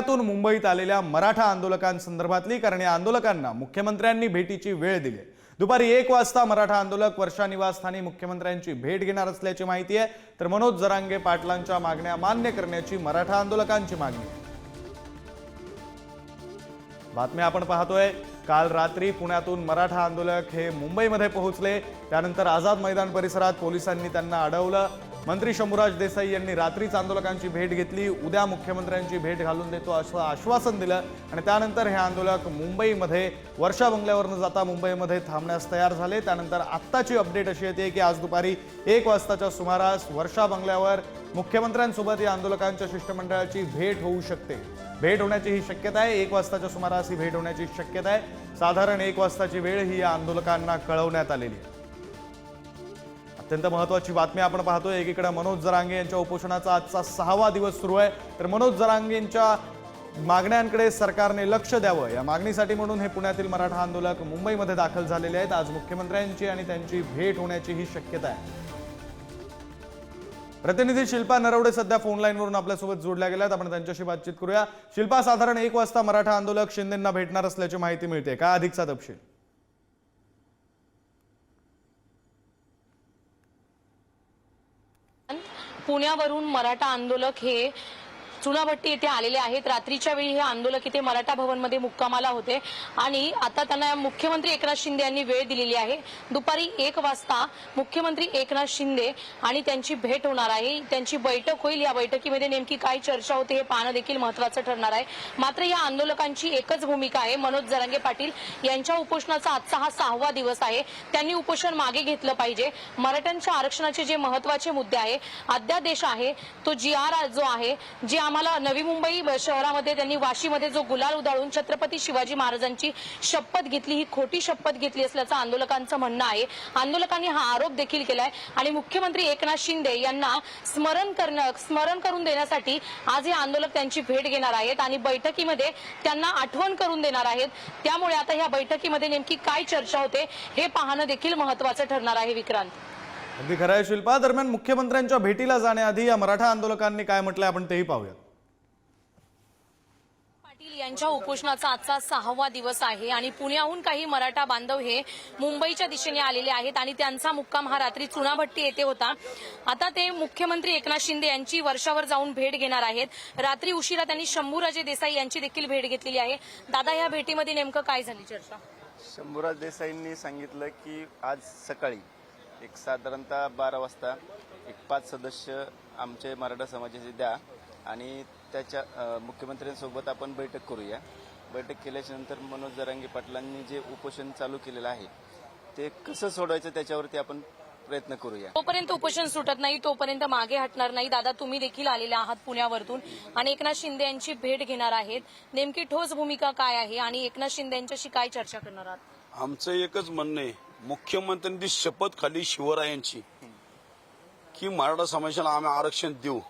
पुण्यातून मुंबईत आलेल्या मराठा आंदोलकांसंदर्भातली कारण या आंदोलकांना मुख्यमंत्र्यांनी भेटीची वेळ दिली. दुपारी एक वाजता मराठा आंदोलक वर्षा निवासस्थानी मुख्यमंत्र्यांची भेट घेणार असल्याची माहिती आहे. तर मनोज जरांगे पाटलांच्या मागण्या मान्य करण्याची मराठा आंदोलकांची मागणी. बातम्या आपण पाहतोय. काल रात्री पुण्यातून मराठा आंदोलक हे मुंबईमध्ये पोहोचले. त्यानंतर आझाद मैदान परिसरात पोलिसांनी त्यांना अडवलं. मंत्री शंभूराज देसाई यांनी रात्रीच आंदोलकांची भेट घेतली. उद्या मुख्यमंत्र्यांची भेट घालून देतो असं आश्वासन दिलं. आणि त्यानंतर हे आंदोलक मुंबईमध्ये वर्षा बंगल्यावरनं जाता मुंबईमध्ये थांबण्यास तयार झाले. त्यानंतर आत्ताची अपडेट अशी येते की आज दुपारी एक वाजताच्या सुमारास वर्षा बंगल्यावर मुख्यमंत्र्यांसोबत या आंदोलकांच्या शिष्टमंडळाची भेट होऊ शकते. भेट होण्याची ही शक्यता आहे. एक वाजताच्या सुमारास ही भेट होण्याची शक्यता आहे. साधारण एक वाजताची वेळ ही या आंदोलकांना कळवण्यात आलेली आहे. अत्यंत महत्वाची बातमी आपण पाहतोय. एकीकडे मनोज जरांगे यांच्या उपोषणाचा आजचा सहावा दिवस सुरू आहे. तर मनोज जरांगेंच्या मागण्यांकडे सरकारने लक्ष द्यावं. या मागणीसाठी म्हणून हे पुण्यातील मराठा आंदोलक मुंबईमध्ये दाखल झालेले आहेत. आज मुख्यमंत्र्यांची आणि त्यांची भेट होण्याची ही शक्यता आहे. प्रतिनिधी शिल्पा नरवडे सध्या फोन लाईनवरून आपल्यासोबत जोडल्या गेल्यात. आपण त्यांच्याशी बातचीत करूया. शिल्पा साधारण एक वाजता मराठा आंदोलक शिंदेंना भेटणार असल्याची माहिती मिळते. का अधिकचा तपशील? पुण्यावरून मराठा आंदोलक हे चुनाभट्टी येथे आलेले आहेत. रात्रीच्या वेळी हे आंदोलक इथे मराठा भवनमध्ये मुक्कामाला होते. आणि आता त्यांना मुख्यमंत्री एकनाथ शिंदे यांनी वेळ दिलेली आहे. दुपारी एक वाजता मुख्यमंत्री एकनाथ शिंदे आणि त्यांची भेट होणार आहे. त्यांची बैठक होईल. या बैठकीमध्ये नेमकी काय चर्चा होते हे पाहणं देखील महत्वाचं ठरणार आहे. मात्र या आंदोलकांची एकच भूमिका आहे. मनोज जरांगे पाटील यांच्या उपोषणाचा आजचा हा सहावा दिवस आहे. त्यांनी उपोषण मागे घेतलं पाहिजे. मराठ्यांच्या आरक्षणाचे जे महत्त्वाचे मुद्दे आहे अध्यादेश आहे तो जी आर जो आहे जे आम्हाला नवी मुंबई शहरामध्ये त्यांनी वाशीमध्ये जो गुलाल उधळून छत्रपती शिवाजी महाराजांची शपथ घेतली ही खोटी शपथ घेतली असल्याचं आंदोलकांचं म्हणणं आहे. आंदोलकांनी हा आरोप देखील केलाय. आणि मुख्यमंत्री एकनाथ शिंदे यांना स्मरण करणं स्मरण करून देण्यासाठी आज हे आंदोलक त्यांची भेट घेणार आहेत आणि बैठकीमध्ये त्यांना आठवण करून देणार आहेत. त्यामुळे आता ह्या बैठकीमध्ये नेमकी काय चर्चा होते हे पाहणं देखील महत्वाचं ठरणार आहे विक्रांत. अगदी खरं आहे शिल्पा. दरम्यान मुख्यमंत्र्यांच्या भेटीला जाण्याआधी या मराठा आंदोलकांनी काय म्हटलंय आपण तेही पाहूया पाटील यांच्या उपोषणाचा आजचा सहावा दिवस आहे आणि पुण्याहून काही मराठा बांधव हे मुंबईच्या दिशेने आलेले आहेत आणि त्यांचा मुक्काम हा रात्री चुनाभट्टी येथे होता. आता ते मुख्यमंत्री एकनाथ शिंदे यांची वर्षावर जाऊन भेट घेणार आहेत. रात्री उशिरा त्यांनी शंभूराजे देसाई यांची देखील भेट घेतलेली आहे. दादा या भेटीमध्ये नेमकं काय झाली चर्चा? शंभूराज देसाईंनी सांगितलं की आज सकाळी एक साधारणतः बारा वाजता एक पाच सदस्य आमचे मराठा समाजाचे द्या. आणि त्याच्या मुख्यमंत्र्यांसोबत आपण बैठक करूया. बैठक केल्याच्यानंतर मनोज जरांगे पाटलांनी जे उपोषण चालू केलेलं आहे ते कसं सोडवायचं त्याच्यावरती आपण प्रयत्न करूया. तोपर्यंत उपोषण सुटत नाही तोपर्यंत मागे हटणार नाही. दादा तुम्ही देखील आलेले आहात पुण्यावरतून आणि एकनाथ शिंदे यांची भेट घेणार आहेत. नेमकी ठोस भूमिका काय आहे आणि एकनाथ शिंदे यांच्याशी काय चर्चा करणार आहात? आमचं एकच म्हणणं आहे. मुख्यमंत्र्यांनी शपथ खाली शिवरायांची की मराठा समाजाला आम्ही आरक्षण देऊ.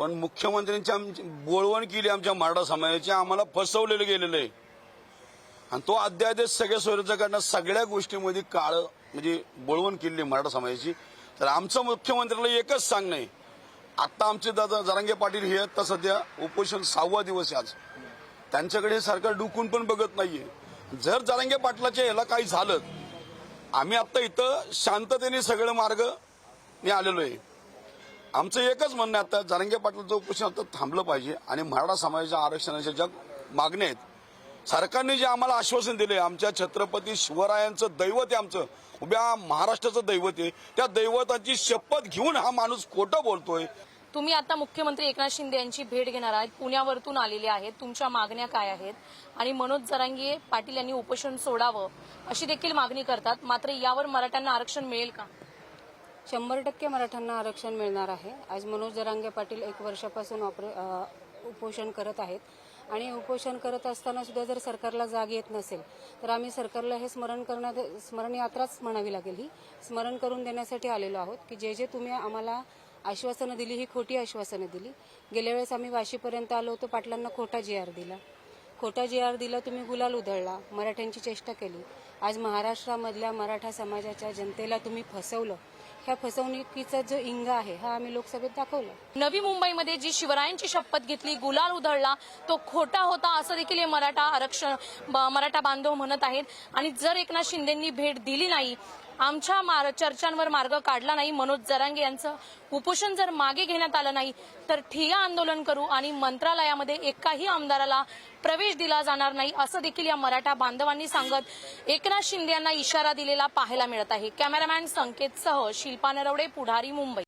पण मुख्यमंत्र्यांची आमची बोळवण केली आमच्या मराठा समाजाची आम्हाला फसवलेलं गेलेलं आहे. आणि तो अध्यादेश सगळ्या सोयीचं सगळ्या गोष्टीमध्ये काळ म्हणजे बोळवण केली मराठा समाजाची. तर आमचं मुख्यमंत्र्याला एकच सांगणं आहे आत्ता आमचे दादा जरांगे पाटील हे आता सध्या उपोषण सहावा दिवस आहे आज. त्यांच्याकडे हे सरकार डुकून पण बघत नाहीये. जर जरांगे पाटलाच्या याला काही झालं आम्ही आत्ता इथं शांततेने सगळं मार्ग मी आलेलो आहे. आमचं एकच म्हणणं आता जरांगे पाटलाचं उपोषण आता थांबलं पाहिजे आणि मराठा समाजाच्या आरक्षणाच्या ज्या मागण्या आहेत सरकारने जे आम्हाला आश्वासन दिले आमच्या छत्रपती शिवरायांचं दैवत आहे आमचं उभ्या महाराष्ट्राचं दैवत आहे त्या दैवताची शपथ घेऊन हा माणूस खोटं बोलतोय. तुम्ही आता मुख्यमंत्री एकनाथ शिंदे यांची भेट घेणार आहात पुण्यावरतून आलेले आहेत तुमच्या मागण्या काय आहेत? आणि मनोज जरांगे पाटील यांनी उपोषण सोडावं अशी देखील मागणी करतात मात्र यावर मराठ्यांना आरक्षण मिळेल का? शंभर टक्के मराठ्यांना आरक्षण मिळणार आहे. आज मनोज जरांगे पाटील एक वर्षापासून ऑपरे उपोषण करत आहेत. आणि उपोषण करत असताना सुद्धा जर सरकारला जाग येत नसेल तर आम्ही सरकारला हे स्मरण करण्यात स्मरण यात्राच म्हणावी लागेल ही. स्मरण करून देण्यासाठी आलेलो आहोत की जे जे तुम्ही आम्हाला आश्वासनं दिली ही खोटी आश्वासनं दिली. गेल्या वेळेस आम्ही वाशीपर्यंत आलो होतो पाटलांना खोटा जी आर दिला. खोटा जी आर दिला तुम्ही गुलाल उधळला मराठ्यांची चेष्टा केली. आज महाराष्ट्रामधल्या मराठा समाजाच्या जनतेला तुम्ही फसवलं. ह्या फसवणुकीचा जो इंगा आहे हा आम्ही लोकसभेत दाखवला. नवी मुंबईमध्ये जी शिवरायांची शपथ घेतली गुलाल उधळला तो खोटा होता असं देखील हे मराठा आरक्षण मराठा बांधव म्हणत आहेत. आणि जर एकनाथ शिंदेंनी भेट दिली नाही आमच्या चर्चांवर मार्ग काढला नाही. मनोज जरांगे यांचं उपोषण जर मागे घेण्यात आलं नाही तर ठिया आंदोलन करू आणि मंत्रालयामध्ये एकाही आमदाराला प्रवेश दिला जाणार नाही असं देखील या मराठा बांधवांनी सांगत एकनाथ शिंदे यांना इशारा दिलेला पाहायला मिळत आहे. कॅमेरामॅन संकेतसह शिल्पा नरवडे पुढारी मुंबई.